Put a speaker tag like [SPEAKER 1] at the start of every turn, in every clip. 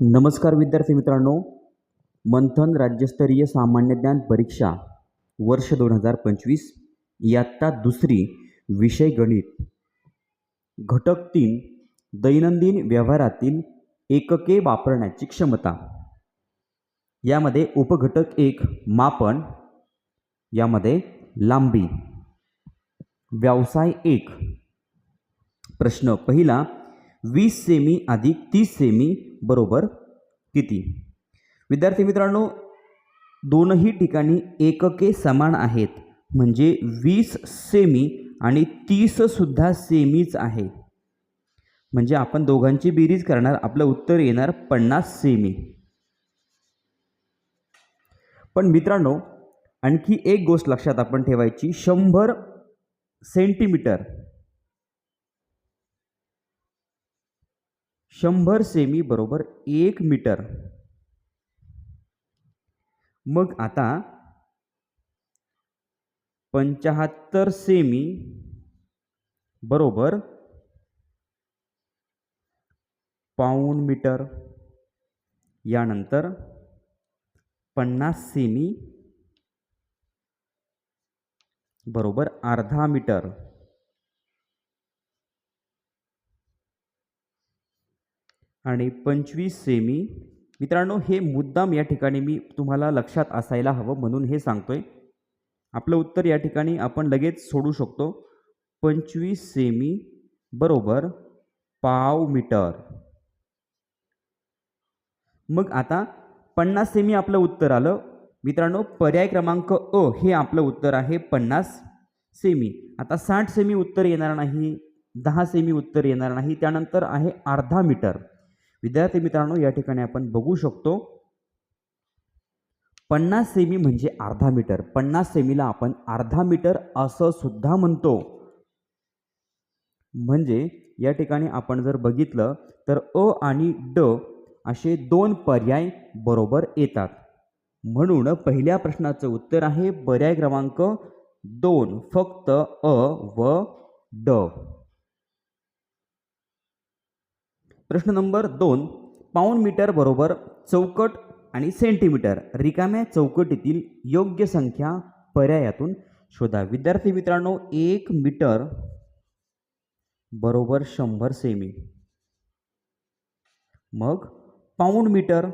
[SPEAKER 1] नमस्कार विद्यार्थी मित्रांनो. मंथन राज्यस्तरीय सामान्य ज्ञान परीक्षा वर्ष दोन हजार पंचवीस. इयत्ता दुसरी विषय गणित. घटक तीन दैनंदिन व्यवहारातील एकके वापरण्याची क्षमता. यामध्ये उपघटक एक मापन. यामध्ये लांबी. व्यवसाय एक. प्रश्न पहिला वीस सेमी अधिक तीस सेमी बरोबर किती? विद्यार्थी मित्रांनो दोनही ठिकाणी एकके समान आहेत. म्हणजे वीस सेमी आणि तीससुद्धा सेमीच आहे. म्हणजे आपण दोघांची बेरीज करणार आपलं उत्तर येणार पन्नास सेमी. पण मित्रांनो आणखी एक गोष्ट लक्षात आपण ठेवायची शंभर सेंटीमीटर शंभर सेमी बरोबर एक मीटर. मग आता पंचाहत्तर सेमी बरोबर पाऊण मीटर. यानंतर पन्नास सेमी बरोबर अर्धा मीटर. आणि पंचवीस सेमी. मित्रांनो हे मुद्दाम या ठिकाणी मी तुम्हाला लक्षात असायला हवं म्हणून हे सांगतो आहे आपलं उत्तर या ठिकाणी आपण लगेच सोडू शकतो. पंचवीस सेमी बरोबर पाव मीटर. मग आता पन्नास सेमी आपलं उत्तर आलं. मित्रांनो पर्याय क्रमांक अ हे आपलं उत्तर आहे पन्नास सेमी. आता साठ सेमी उत्तर येणार नाही दहा सेमी उत्तर येणार नाही त्यानंतर आहे अर्धा मीटर. विद्यार्थी मित्रांनो या ठिकाणी आपण बघू शकतो पन्नास सेमी म्हणजे अर्धा मीटर. पन्नास सेमीला आपण अर्धा मीटर असं सुद्धा म्हणतो. म्हणजे या ठिकाणी आपण जर बघितलं तर अ आणि ड असे दोन पर्याय बरोबर येतात. म्हणून पहिल्या प्रश्नाचं उत्तर आहे पर्याय क्रमांक दोन. फक्त अ व ड. प्रश्न नंबर दोन पाऊंड मीटर बरोबर चौकट आणि सेंटीमीटर रिकाम्या चौकटीतील योग्य संख्या पर्यायातून शोधा. विद्यार्थी मित्रांनो एक मीटर बरोबर शंभर सेमी. मग पाऊंड मीटर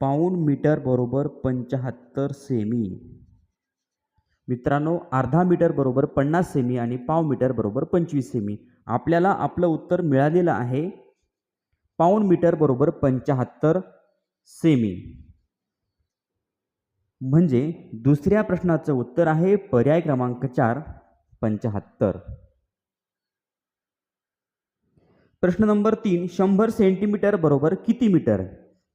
[SPEAKER 1] पाऊंड मीटर बरोबर पंचाहत्तर सेमी. मित्रांनो अर्धा मीटर बरोबर पन्नास सेमी आणि पाव मीटर बरोबर पंचवीस सेमी. आपल्याला आपलं उत्तर मिळालेलं आहे पाऊंड मीटर बरोबर पंचाहत्तर सेमी. म्हणजे दुसऱ्या प्रश्नाचं उत्तर आहे पर्याय क्रमांक चार पंचाहत्तर. प्रश्न नंबर तीन शंभर सेंटीमीटर बरोबर किती मीटर?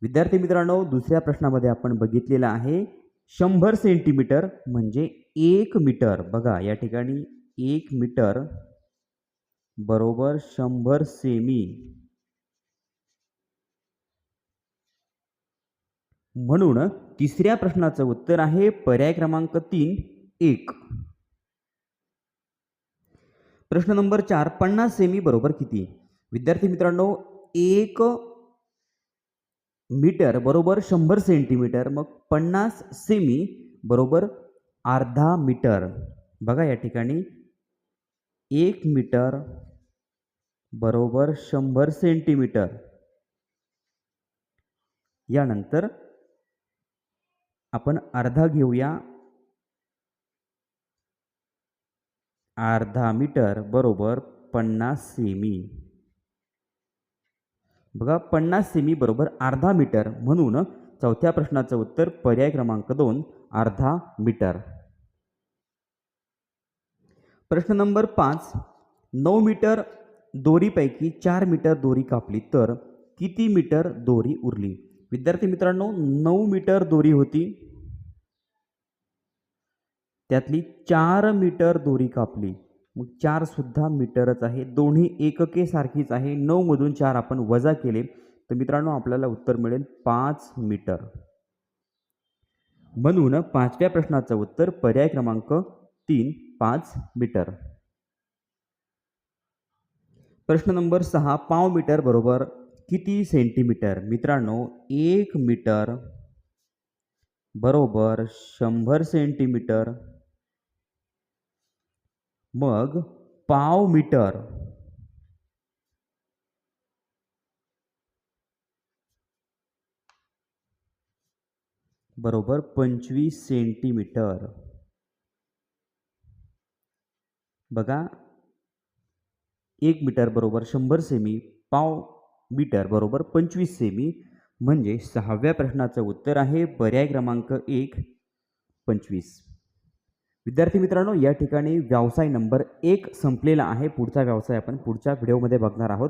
[SPEAKER 1] विद्यार्थी मित्रांनो दुसऱ्या प्रश्नामध्ये आपण बघितलेलं आहे शंभर सेंटीमीटर म्हणजे एक मीटर बघा या ठिकाणी एक मीटर बरोबर शंभर सेमी म्हणून तिसऱ्या प्रश्नाचं उत्तर आहे पर्याय क्रमांक तीन एक. प्रश्न नंबर चार पन्नास सेमी बरोबर किती? विद्यार्थी मित्रांनो एक मीटर बरोबर शंभर सेंटीमीटर मग पन्नास सेमी बरोबर अर्धा मीटर. बघा या ठिकाणी. एक मीटर बरोबर शंभर सेंटीमीटर. यानंतर आपण अर्धा घेऊया. अर्धा मीटर बरोबर पन्नास सेमी. बघा पन्नास सेमी बरोबर अर्धा मीटर. म्हणून चौथ्या प्रश्नाचं उत्तर पर्याय क्रमांक दोन अर्धा मीटर. प्रश्न नंबर पाच नऊ मीटर दोरीपैकी चार मीटर दोरी कापली तर किती मीटर दोरी उरली? विद्यार्थी मित्रांनो नऊ मीटर दोरी होती. त्यातली चार मीटर दोरी कापली. मग चारसुद्धा मीटरच आहे. दोन्ही एकके सारखीच आहे. नऊमधून चार आपण वजा केले. तर मित्रांनो आपल्याला उत्तर मिळेल पाच मीटर. म्हणून पाचव्या प्रश्नाचं उत्तर पर्याय क्रमांक तीन पाच मीटर. प्रश्न नंबर सहा पाव मीटर बरोबर किती सेंटीमीटर? मित्रांनो एक मीटर बरोबर शंभर सेंटीमीटर. मग पाव मीटर बरोबर पंचवीस सेंटीमीटर. बघा एक मीटर बरोबर शंभर सेमी पाव मीटर बरोबर पंचवीस सेमी म्हणजे सहाव्या प्रश्नाचं उत्तर आहे पर्याय क्रमांक एक पंचवीस. विद्यार्थी मित्रांनो या ठिकाणी व्यवसाय नंबर एक संपलेला आहे. पुढचा व्यवसाय आपण पुढच्या व्हिडिओमध्ये बघणार आहोत.